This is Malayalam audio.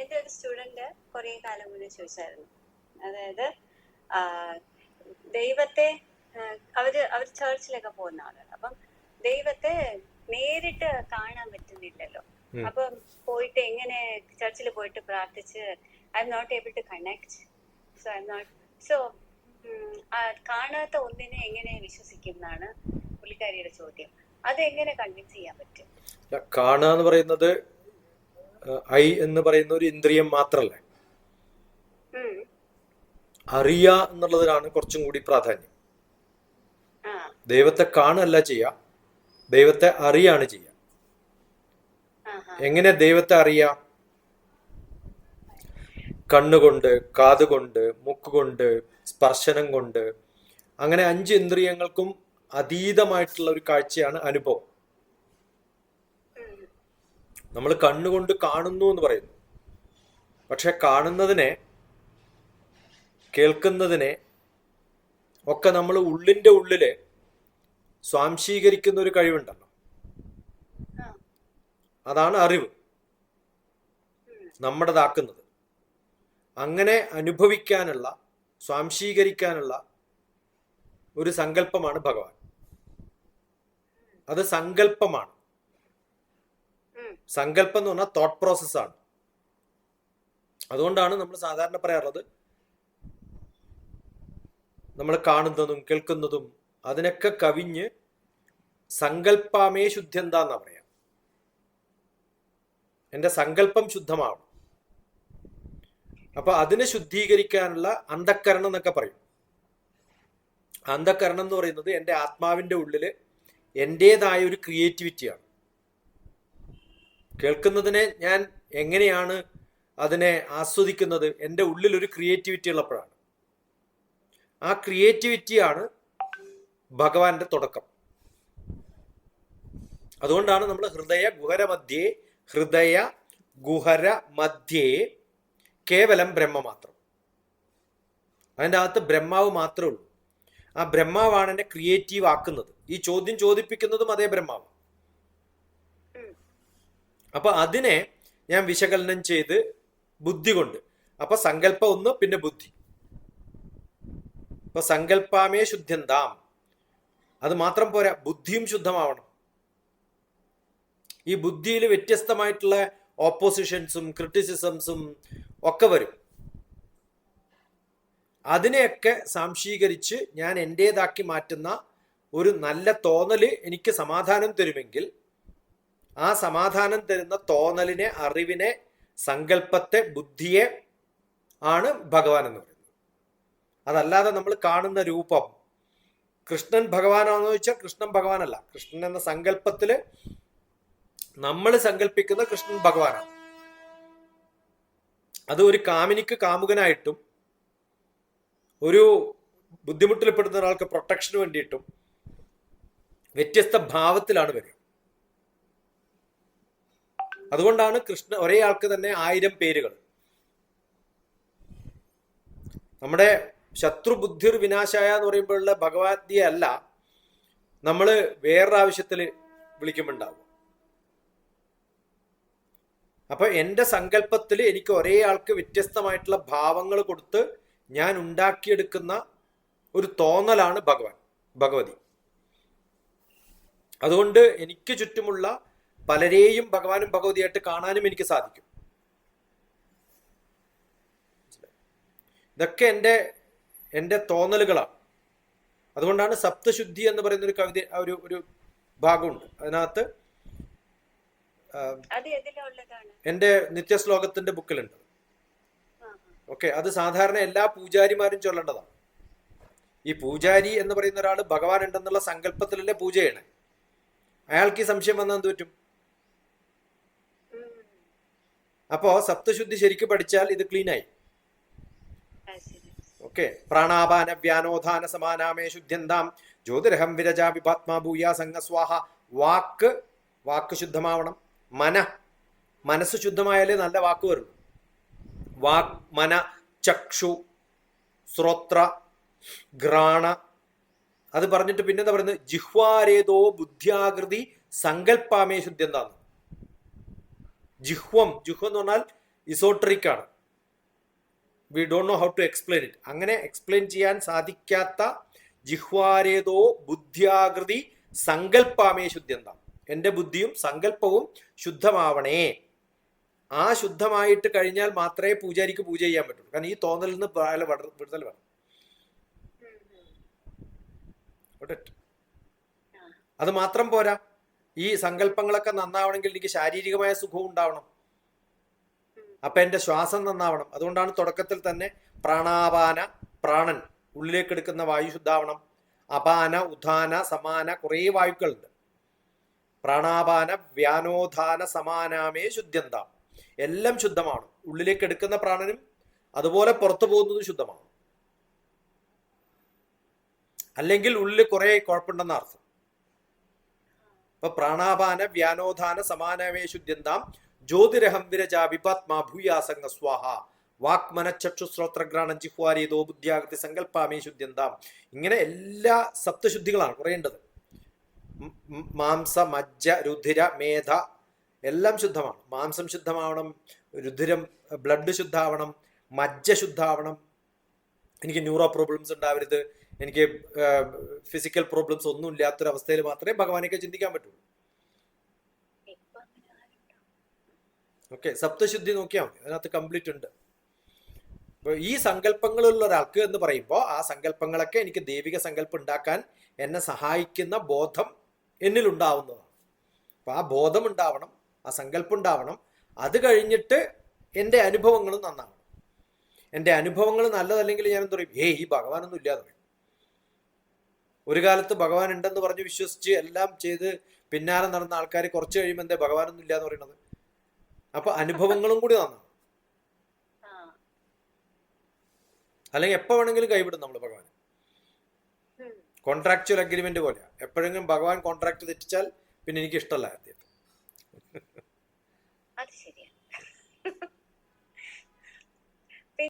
എന്റെ ഒരു സ്റ്റുഡന്റ് കുറെ കാലം മുന്നേ ചോദിച്ചായിരുന്നു. അതായത് ദൈവത്തെ അവർ അവർ അവർ ചേർച്ചിലൊക്കെ പോകുന്ന ആളാണ്. അപ്പം ദൈവത്തെ നേരിട്ട് കാണാൻ പറ്റുന്നില്ലല്ലോ. അപ്പം പോയിട്ട് എങ്ങനെ ചർച്ചിൽ പോയിട്ട് പ്രാർത്ഥിച്ച് I'm not able to connect so I'm not so കാണാത്ത ഒന്നിനെ എങ്ങനെ വിശ്വസിക്കും എന്നാണ് പുള്ളിക്കാരിയുടെ ചോദ്യം. അത് എങ്ങനെ കൺവിൻസ് ചെയ്യാൻ പറ്റും? കാണാന്ന് കാണുക എന്ന് പറയുന്നത് ഐ എന്ന് പറയുന്ന ഒരു ഇന്ദ്രിയം മാത്രമല്ല. അറിയ എന്നുള്ളതിനാണ് കുറച്ചും കൂടി പ്രാധാന്യം. ദൈവത്തെ കാണല്ല ചെയ്യുക ദൈവത്തെ അറിയാണ് ചെയ്യുക. ആഹാ. എങ്ങനെ ദൈവത്തെ അറിയ? കണ്ണുകൊണ്ട് കാതുകൊണ്ട് മൂക്കുകൊണ്ട് സ്പർശനം കൊണ്ട്. അങ്ങനെ അഞ്ച് ഇന്ദ്രിയങ്ങൾക്കും അതീതമായിട്ടുള്ള ഒരു കാഴ്ചയാണ് അനുഭവം. നമ്മൾ കണ്ണുകൊണ്ട് കാണുന്നു എന്ന് പറയുന്നു. പക്ഷെ കാണുന്നതിനെ കേൾക്കുന്നതിനെ ഒക്കെ നമ്മൾ ഉള്ളിന്റെ ഉള്ളിൽ സ്വാംശീകരിക്കുന്ന ഒരു കഴിവുണ്ടല്ലോ. അതാണ് അറിവ്. നമ്മുടേതാക്കുന്നത്. അങ്ങനെ അനുഭവിക്കാനുള്ള സ്വാംശീകരിക്കാനുള്ള ഒരു സങ്കല്പമാണ് ഭഗവാൻ. അത് സങ്കല്പമാണ്. സങ്കല്പം എന്ന് പറഞ്ഞാൽ തോട്ട് പ്രോസസ്സാണ് അതുകൊണ്ടാണ് നമ്മൾ സാധാരണ പറയാറുള്ളത് നമ്മൾ കാണുന്നതും കേൾക്കുന്നതും അതിനൊക്കെ കവിഞ്ഞ് സങ്കല്പാമേ ശുദ്ധ്യന്താന്നാ പറയാം. എന്റെ സങ്കല്പം ശുദ്ധമാവണം. അപ്പൊ അതിനെ ശുദ്ധീകരിക്കാനുള്ള അന്ധക്കരണം എന്നൊക്കെ പറയും. അന്ധക്കരണം എന്ന് പറയുന്നത് എന്റെ ആത്മാവിന്റെ ഉള്ളിൽ എന്റെതായ ഒരു ക്രിയേറ്റിവിറ്റിയാണ് കേൾക്കുന്നതിനെ ഞാൻ എങ്ങനെയാണ് അതിനെ ആസ്വദിക്കുന്നത്? എന്റെ ഉള്ളിൽ ഒരു ക്രിയേറ്റിവിറ്റി ഉള്ളപ്പോഴാണ്. ആ ക്രിയേറ്റിവിറ്റിയാണ് ഭഗവാന്റെ തുടക്കം. അതുകൊണ്ടാണ് നമ്മൾ ഹൃദയ ഗുഹര മധ്യേ ഹൃദയ ഗുഹര മധ്യേ കേവലം ബ്രഹ്മ മാത്രം. അതിന്റെ അകത്ത് ബ്രഹ്മാവ് മാത്രമേ ഉള്ളൂ. ആ ബ്രഹ്മാവാണ് എന്നെ ക്രിയേറ്റീവ് ആക്കുന്നത്. ഈ ചോദ്യം ചോദിപ്പിക്കുന്നതും അതേ ബ്രഹ്മാവ്. അപ്പൊ അതിനെ ഞാൻ വിശകലനം ചെയ്ത് ബുദ്ധി കൊണ്ട്. അപ്പൊ സങ്കല്പം ഒന്ന് പിന്നെ ബുദ്ധി. അപ്പൊ സങ്കല്പാമേ ശുദ്ധ്യന്താം. അത് മാത്രം പോരാ ബുദ്ധിയും ശുദ്ധമാവണം. ഈ ബുദ്ധിയിൽ വ്യത്യസ്തമായിട്ടുള്ള ഓപ്പോസിഷൻസും ക്രിറ്റിസിസംസും ഒക്കെ വരും. അതിനെയൊക്കെ സാംശീകരിച്ച് ഞാൻ എന്റേതാക്കി മാറ്റുന്ന ഒരു നല്ല തോന്നൽ എനിക്ക് സമാധാനം തരുമെങ്കിൽ ആ സമാധാനം തരുന്ന തോന്നലിനെ അറിവിനെ സങ്കല്പത്തെ ബുദ്ധിയെ ആണ് ഭഗവാൻ എന്ന് പറയുന്നത്. അതല്ലാതെ നമ്മൾ കാണുന്ന രൂപം കൃഷ്ണൻ ഭഗവാനാണെന്ന് ചോദിച്ചാൽ കൃഷ്ണൻ ഭഗവാനല്ല. കൃഷ്ണൻ എന്ന സങ്കല്പത്തിൽ നമ്മൾ സങ്കല്പിക്കുന്ന കൃഷ്ണൻ ഭഗവാനാണ്. അത് ഒരു കാമിനിക്ക് കാമുകനായിട്ടും ഒരു ബുദ്ധിമുട്ടിൽപ്പെടുന്ന ഒരാൾക്ക് പ്രൊട്ടക്ഷന് വേണ്ടിയിട്ടും വ്യത്യസ്ത ഭാവത്തിലാണ് വരിക. അതുകൊണ്ടാണ് കൃഷ്ണ ഒരേ ആൾക്ക് തന്നെ ആയിരം പേരുകൾ. നമ്മുടെ ശത്രുബുദ്ധിർ വിനാശായ എന്ന് പറയുമ്പോഴുള്ള ഭഗവാദ്യ അല്ല നമ്മൾ വേറൊരു ആവശ്യത്തിൽ വിളിക്കുമ്പോണ്ടാവും അപ്പൊ എന്റെ സങ്കല്പത്തിൽ എനിക്ക് ഒരേ ആൾക്ക് വ്യത്യസ്തമായിട്ടുള്ള ഭാവങ്ങൾ കൊടുത്ത് ഞാൻ ഉണ്ടാക്കിയെടുക്കുന്ന ഒരു തോന്നലാണ് ഭഗവാൻ ഭഗവതി. അതുകൊണ്ട് എനിക്ക് ചുറ്റുമുള്ള പലരെയും ഭഗവാനും ഭഗവതിയായിട്ട് കാണാനും എനിക്ക് സാധിക്കും. ഇതൊക്കെ എന്റെ എന്റെ തോന്നലുകളാണ്. അതുകൊണ്ടാണ് സപ്തശുദ്ധി എന്ന് പറയുന്ന ഒരു കവിത ഒരു ഒരു ഭാഗമുണ്ട്. അതിനകത്ത് എന്റെ നിത്യശ്ലോകത്തിന്റെ ബുക്കിലുണ്ട്. ഓക്കെ അത് സാധാരണ എല്ലാ പൂജാരിമാരും ചൊല്ലേണ്ടതാണ്. ഈ പൂജാരി എന്ന് പറയുന്ന ഒരാൾ ഭഗവാൻ ഉണ്ടെന്നുള്ള സങ്കല്പത്തിലല്ലേ പൂജയാണ് ചെയ്യണേ? അയാൾക്ക് ഈ സംശയം വന്നാൽ എന്ത് പറ്റും? അപ്പോ സപ്തശുദ്ധി ശരിക്കും പഠിച്ചാൽ ഇത് ക്ലീൻ ആയി. ഓക്കെ പ്രാണാപാന വ്യാനോധാന സമാനാമേ ശുദ്ധ്യന്താം. ജ്യോതിരഹം വിരജാ വിപാത്മാ ഭൂയാ സംഗസ്വാഹ വാക്ക് വാക്ക് ശുദ്ധമാവണം. മന മനസ്സ് ശുദ്ധമായാലേ നല്ല വാക്ക് വരും. വാക് മന ചക്ഷു ശ്രോത്ര ഘ്രാണ അത് പറഞ്ഞിട്ട് പിന്നെന്താ പറയുന്നത്? ജിഹ്വാരേതോ ബുദ്ധ്യാകൃതി സങ്കല്പാമേ ശുദ്ധ്യന്താന്ന്. ജിഹ്വം ജിഹ്വം എന്ന് പറഞ്ഞാൽ ഇസോട്രിക് ആണ്. We don't know how to explain it അങ്ങനെ എക്സ്പ്ലെയിൻ ചെയ്യാൻ സാധിക്കാത്ത ജിഹ്വാരേതോ ബുദ്ധ്യാകൃതി സങ്കല്പാമേ ശുദ്ധ്യന്താം. എന്റെ ബുദ്ധിയും സങ്കല്പവും ശുദ്ധമാവണേ. ആ ശുദ്ധമായിട്ട് കഴിഞ്ഞാൽ മാത്രമേ പൂജാരിക്ക് പൂജ ചെയ്യാൻ പറ്റുള്ളൂ. കാരണം ഈ തോന്നലിൽ നിന്ന് വിടുതൽ വേണം? അത് മാത്രം പോരാ. ഈ സങ്കല്പങ്ങളൊക്കെ നന്നാവണമെങ്കിൽ എനിക്ക് ശാരീരികമായ സുഖവും ഉണ്ടാവണം. അപ്പൊ എന്റെ ശ്വാസം നന്നാവണം. അതുകൊണ്ടാണ് തുടക്കത്തിൽ തന്നെ പ്രാണാപാന പ്രാണൻ ഉള്ളിലേക്ക് എടുക്കുന്ന വായു ശുദ്ധാവണം. അപാന ഉദാന സമാന കുറേ വായുക്കളുണ്ട്. പ്രാണാപാന വ്യാനോധാന സമാനാമേ ശുദ്ധ്യന്താം. എല്ലാം ശുദ്ധമാണ്. ഉള്ളിലേക്ക് എടുക്കുന്ന പ്രാണനും അതുപോലെ പുറത്തു പോകുന്നതും ശുദ്ധമാണ്. അല്ലെങ്കിൽ ഉള്ളിൽ കുറെ കുഴപ്പമുണ്ടെന്ന അർത്ഥം. ഇപ്പൊ പ്രാണാപാന വ്യാനോധാന സമാനവേശുദ്ധ്യന്താം ജ്യോതിരഹം വിരജ വിപാത്മാ ഭൂയാസംഗ സ്വാഹ. വാക്മന ചക്ഷുശ്രോത്രഗ്രാണം ജിഹ്വാരീതോ ബുദ്ധ്യാകൃതി സങ്കല്പാമേ ശുദ്ധ്യന്താം. ഇങ്ങനെ എല്ലാ സപ്തശുദ്ധികളാണ് കുറയേണ്ടത്. മാംസ മജ്ജ രുധിര മേധ എല്ലാം ശുദ്ധമാണ്. മാംസം ശുദ്ധമാവണം രുധിരം ബ്ലഡ് ശുദ്ധാവണം മജ്ജ ശുദ്ധാവണം. എനിക്ക് ന്യൂറോ പ്രോബ്ലംസ് ഉണ്ടാവരുത്. എനിക്ക് ഫിസിക്കൽ പ്രോബ്ലംസ് ഒന്നും ഇല്ലാത്തൊരവസ്ഥയിൽ മാത്രമേ ഭഗവാനെയൊക്കെ ചിന്തിക്കാൻ പറ്റുള്ളൂ. ഓക്കെ സപ്തശുദ്ധി നോക്കിയാൽ മതി. അതിനകത്ത് കംപ്ലീറ്റ് ഉണ്ട്. അപ്പോൾ ഈ സങ്കല്പങ്ങളുള്ള ഒരാൾക്ക് എന്ന് പറയുമ്പോൾ ആ സങ്കല്പങ്ങളൊക്കെ എനിക്ക് ദൈവിക സങ്കല്പം ഉണ്ടാക്കാൻ എന്നെ സഹായിക്കുന്ന ബോധം എന്നിലുണ്ടാവുന്നതാണ്. അപ്പോൾ ആ ബോധം ഉണ്ടാവണം ആ സങ്കല്പം ഉണ്ടാവണം. അത് കഴിഞ്ഞിട്ട് എന്റെ അനുഭവങ്ങളും നന്നാവണം. എന്റെ അനുഭവങ്ങൾ നല്ലതല്ലെങ്കിൽ ഞാൻ എന്ത് പറയും? ഏ ഈ ഭഗവാനൊന്നും ഇല്ലാതെ ഒരു കാലത്ത് ഭഗവാൻ ഉണ്ടെന്ന് പറഞ്ഞ് വിശ്വസിച്ച് എല്ലാം ചെയ്ത് പിന്നാലെ നടന്ന ആൾക്കാർ കുറച്ച് കഴിയുമ്പോൾ എന്താ ഭഗവാനൊന്നും ഇല്ല എന്ന് പറയുന്നത്? അപ്പൊ അനുഭവങ്ങളും കൂടി വന്നു. അല്ലെങ്കിൽ എപ്പോ വേണമെങ്കിലും കൈവിടും നമ്മൾ ഭഗവാൻ കോൺട്രാക്ച്വൽ അഗ്രിമെന്റ് പോലെയാ. എപ്പോഴെങ്കിലും ഭഗവാൻ കോൺട്രാക്ട് തെറ്റിച്ചാൽ പിന്നെ എനിക്ക് ഇഷ്ടമല്ല ആദ്യം ശരി.